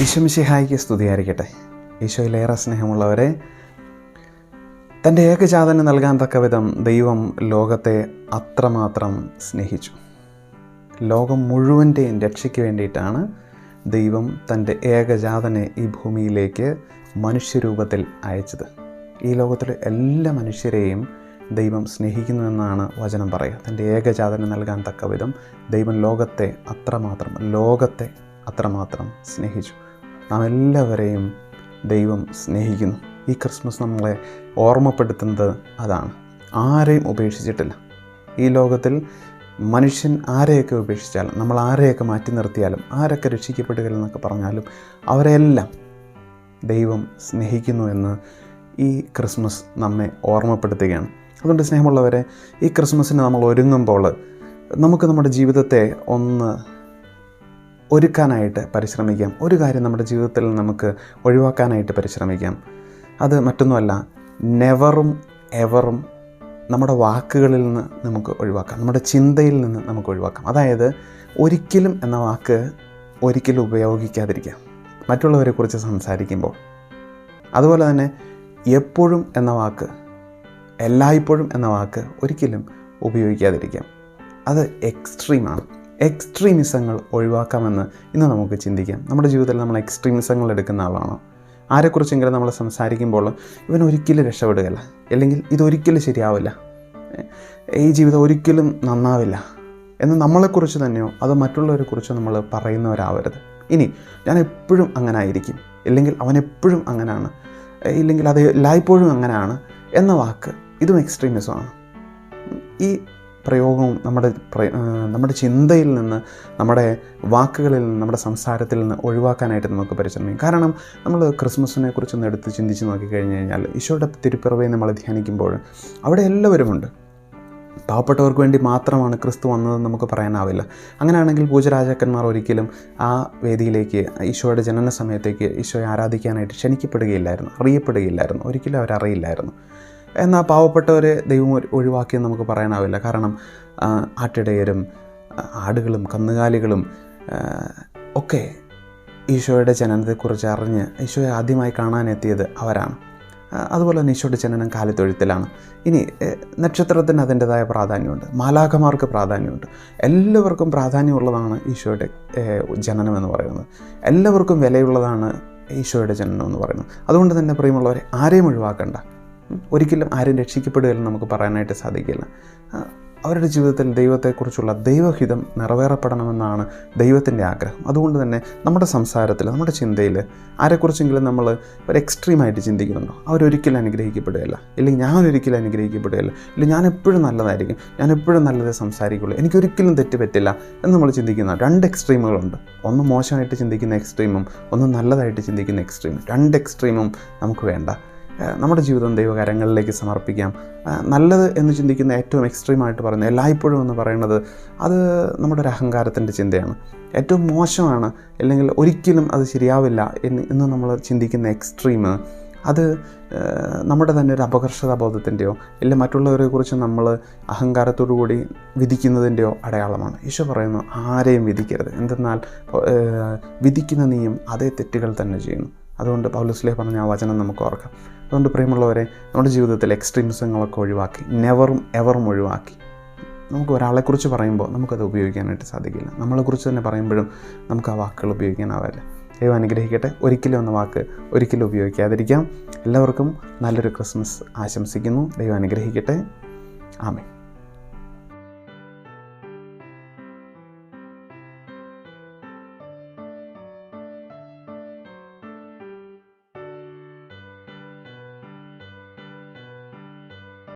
ഈശ്വമിശിഹായിക്ക് സ്തുതിയായിരിക്കട്ടെ. ഈശോയിലേറെ സ്നേഹമുള്ളവരെ തന്റെ ഏകജാതന് നൽകാൻ തക്ക വിധം ദൈവം ലോകത്തെ അത്രമാത്രം സ്നേഹിച്ചു. ലോകം മുഴുവന്റെയും രക്ഷയ്ക്ക് വേണ്ടിയിട്ടാണ് ദൈവം തന്റെ ഏകജാതനെ ഈ ഭൂമിയിലേക്ക് മനുഷ്യരൂപത്തിൽ അയച്ചത്. ഈ ലോകത്തിലെ എല്ലാ മനുഷ്യരെയും ദൈവം സ്നേഹിക്കുന്നു എന്നാണ് വചനം പറയുക. തന്റെ ഏകജാതന് നൽകാൻ തക്ക വിധം ദൈവം ലോകത്തെ അത്രമാത്രം ലോകത്തെ അത്രമാത്രം സ്നേഹിച്ചു. നാം എല്ലാവരെയും ദൈവം സ്നേഹിക്കുന്നു. ഈ ക്രിസ്മസ് നമ്മളെ ഓർമ്മപ്പെടുത്തുന്നത് അതാണ്. ആരെയും ഉപേക്ഷിച്ചിട്ടില്ല. ഈ ലോകത്തിൽ മനുഷ്യൻ ആരെയൊക്കെ ഉപേക്ഷിച്ചാലും നമ്മൾ ആരെയൊക്കെ മാറ്റി നിർത്തിയാലും ആരൊക്കെ രക്ഷിക്കപ്പെടുകയെന്നൊക്കെ പറഞ്ഞാലും അവരെല്ലാം ദൈവം സ്നേഹിക്കുന്നു എന്ന് ഈ ക്രിസ്മസ് നമ്മെ ഓർമ്മപ്പെടുത്തുകയാണ്. അതുകൊണ്ട് സ്നേഹമുള്ളവരെ ഈ ക്രിസ്മസിന് നമ്മൾ ഒരുങ്ങുമ്പോൾ നമുക്ക് നമ്മുടെ ജീവിതത്തെ ഒന്ന് ഒരുക്കാനായിട്ട് പരിശ്രമിക്കാം. ഒരു കാര്യം നമ്മുടെ ജീവിതത്തിൽ നമുക്ക് ഒഴിവാക്കാനായിട്ട് പരിശ്രമിക്കാം. അത് മറ്റൊന്നുമല്ല നെവറും എവറും നമ്മുടെ വാക്കുകളിൽ നിന്ന് നമുക്ക് ഒഴിവാക്കാം. നമ്മുടെ ചിന്തയിൽ നിന്ന് നമുക്ക് ഒഴിവാക്കാം. അതായത് ഒരിക്കലും എന്ന വാക്ക് ഒരിക്കലും ഉപയോഗിക്കാതിരിക്കാം. മറ്റുള്ളവരെക്കുറിച്ച് സംസാരിക്കുമ്പോൾ. അതുപോലെ തന്നെ എപ്പോഴും എന്ന വാക്ക് എല്ലായ്പ്പോഴും എന്ന വാക്ക് ഒരിക്കലും ഉപയോഗിക്കാതിരിക്കാം. അത് എക്സ്ട്രീമാണ് എക്സ്ട്രീമിസങ്ങൾ ഒഴിവാക്കാമെന്ന് ഇന്ന് നമുക്ക് ചിന്തിക്കാം. നമ്മുടെ ജീവിതത്തിൽ നമ്മൾ എക്സ്ട്രീമിസങ്ങൾ എടുക്കുന്ന ആളാണോ? ആരെക്കുറിച്ചെങ്കിലും നമ്മൾ സംസാരിക്കുമ്പോൾ ഇവൻ ഒരിക്കലും രക്ഷപ്പെടുകയില്ല. അല്ലെങ്കിൽ ഇതൊരിക്കലും ശരിയാവില്ല. ഈ ജീവിതം ഒരിക്കലും നന്നാവില്ല. എന്ന് നമ്മളെക്കുറിച്ച് തന്നെയോ അതോ മറ്റുള്ളവരെക്കുറിച്ചോ നമ്മൾ പറയുന്നവരാവരുത്. ഇനി ഞാൻ എപ്പോഴും അങ്ങനെ ആയിരിക്കും ഇല്ലെങ്കിൽ അവൻ എപ്പോഴും അങ്ങനെയാണ് ഇല്ലെങ്കിൽ അത് എല്ലായ്പ്പോഴും അങ്ങനെയാണ് എന്ന വാക്ക് ഇതും എക്സ്ട്രീമിസമാണ് ഈ പ്രയോഗവും നമ്മുടെ നമ്മുടെ ചിന്തയിൽ നിന്ന് നമ്മുടെ വാക്കുകളിൽ നിന്ന് നമ്മുടെ സംസാരത്തിൽ നിന്ന് ഒഴിവാക്കാനായിട്ട് നമുക്ക് പരിശ്രമിക്കും. കാരണം നമ്മൾ ക്രിസ്മസിനെ കുറിച്ചൊന്ന് എടുത്ത് ചിന്തിച്ച് നോക്കിക്കഴിഞ്ഞ് കഴിഞ്ഞാൽ ഈശോയുടെ തിരുപ്പിറവയെ നമ്മൾ ധ്യാനിക്കുമ്പോൾ അവിടെ എല്ലാവരുമുണ്ട്. പാവപ്പെട്ടവർക്ക് വേണ്ടി മാത്രമാണ് ക്രിസ്തു വന്നതെന്ന് നമുക്ക് പറയാനാവില്ല. അങ്ങനെയാണെങ്കിൽ പൂജരാജാക്കന്മാർ ഒരിക്കലും ആ വേദിയിലേക്ക് ഈശോയുടെ ജനന സമയത്തേക്ക് ഈശോയെ ആരാധിക്കാനായിട്ട് ക്ഷണിക്കപ്പെടുകയില്ലായിരുന്നു അറിയപ്പെടുകയില്ലായിരുന്നു. ഒരിക്കലും അവരറിയില്ലായിരുന്നു. എന്നാൽ പാവപ്പെട്ടവരെ ദൈവം ഒഴിവാക്കിയെന്ന് നമുക്ക് പറയാനാവില്ല. കാരണം ആട്ടിടയരും ആടുകളും കന്നുകാലികളും ഒക്കെ ഈശോയുടെ ജനനത്തെക്കുറിച്ച് അറിഞ്ഞ് ഈശോയെ ആദ്യമായി കാണാനെത്തിയത് അവരാണ്. അതുപോലെ തന്നെ ഈശോയുടെ ജനനം കാലിത്തൊഴുത്തിലാണ്. ഇനി നക്ഷത്രത്തിന് അതിന്റെതായ പ്രാധാന്യമുണ്ട്. മാലാഖമാർക്ക് പ്രാധാന്യമുണ്ട്. എല്ലാവർക്കും പ്രാധാന്യമുള്ളതാണ് ഈശോയുടെ ജനനം എന്ന് പറയുന്നത്. എല്ലാവർക്കും വിലയുള്ളതാണ് ഈശോയുടെ ജനനം എന്ന് പറയുന്നത്. അതുകൊണ്ട് തന്നെ പ്രിയമുള്ളവരെ ആരെയും ഒഴിവാക്കണ്ട. ഒരിക്കലും ആരും രക്ഷിക്കപ്പെടുകയെന്ന് നമുക്ക് പറയാനായിട്ട് സാധിക്കില്ല. അവരുടെ ജീവിതത്തിൽ ദൈവത്തെക്കുറിച്ചുള്ള ദൈവഹിതം നിറവേറപ്പെടണമെന്നാണ് ദൈവത്തിന്റെ ആഗ്രഹം. അതുകൊണ്ട് തന്നെ നമ്മുടെ സംസാരത്തിൽ നമ്മുടെ ചിന്തയിൽ ആരെക്കുറിച്ചെങ്കിലും നമ്മൾ ഒരു എക്സ്ട്രീമായിട്ട് ചിന്തിക്കുന്നുണ്ടോ? അവരൊരിക്കലും അനുഗ്രഹിക്കപ്പെടുകയില്ല. ഇല്ലെങ്കിൽ ഞാനൊരിക്കലും അനുഗ്രഹിക്കപ്പെടുകയില്ല. ഇല്ലെങ്കിൽ ഞാൻ എപ്പോഴും നല്ലതായിരിക്കും. ഞാൻ എപ്പോഴും നല്ലതേ സംസാരിക്കുള്ളൂ എനിക്കൊരിക്കലും തെറ്റ് പറ്റില്ല എന്ന് നമ്മൾ ചിന്തിക്കുന്ന രണ്ട് എക്സ്ട്രീമുകളുണ്ട്. ഒന്ന് മോശമായിട്ട് ചിന്തിക്കുന്ന എക്സ്ട്രീമും ഒന്ന് നല്ലതായിട്ട് ചിന്തിക്കുന്ന എക്സ്ട്രീമും. രണ്ട് എക്സ്ട്രീമും നമുക്ക് വേണ്ട. നമ്മുടെ ജീവിതം ദൈവകരങ്ങളിലേക്ക് സമർപ്പിക്കാം. നല്ലത് എന്ന് ചിന്തിക്കുന്ന ഏറ്റവും എക്സ്ട്രീമായിട്ട് പറയുന്നത് എല്ലായ്പ്പോഴും എന്ന് പറയുന്നത് അത് നമ്മുടെ ഒരു അഹങ്കാരത്തിന്റെ ചിന്തയാണ്. ഏറ്റവും മോശമാണ് അല്ലെങ്കിൽ ഒരിക്കലും അത് ശരിയാവില്ല എന്ന് നമ്മൾ ചിന്തിക്കുന്ന എക്സ്ട്രീം അത് നമ്മുടെ തന്നെ ഒരു അപകർഷതാബോധത്തിന്റെയോ ഇല്ല മറ്റുള്ളവരെ കുറിച്ച് നമ്മൾ അഹങ്കാരത്തോടു കൂടി വിധിക്കുന്നതിന്റെയോ അടയാളമാണ്. ഈശോ പറയുന്നു ആരെയും വിധിക്കരുത്. എന്തെന്നാൽ വിധിക്കുന്ന നീയും അതേ തെറ്റുകൾ തന്നെ ചെയ്യുന്നു. അതുകൊണ്ട് പൗലസ്ലേ പറഞ്ഞ ആ വചനം നമുക്ക് ഓർക്കാം. അതുകൊണ്ട് പ്രിയമുള്ളവരെ നമ്മുടെ ജീവിതത്തിൽ എക്സ്ട്രീമിസങ്ങളൊക്കെ ഒഴിവാക്കി നെവറും എവറും ഒഴിവാക്കി. നമുക്ക് ഒരാളെക്കുറിച്ച് പറയുമ്പോൾ നമുക്കത് ഉപയോഗിക്കാനായിട്ട് സാധിക്കില്ല. നമ്മളെക്കുറിച്ച് തന്നെ പറയുമ്പോഴും നമുക്ക് ആ വാക്കുകൾ ഉപയോഗിക്കാനാവില്ല. ദൈവം അനുഗ്രഹിക്കട്ടെ. ഒരിക്കലും എന്ന വാക്ക് ഒരിക്കലും ഉപയോഗിക്കാതിരിക്കാം. എല്ലാവർക്കും നല്ലൊരു ക്രിസ്മസ് ആശംസിക്കുന്നു. ദൈവം അനുഗ്രഹിക്കട്ടെ. ആമേ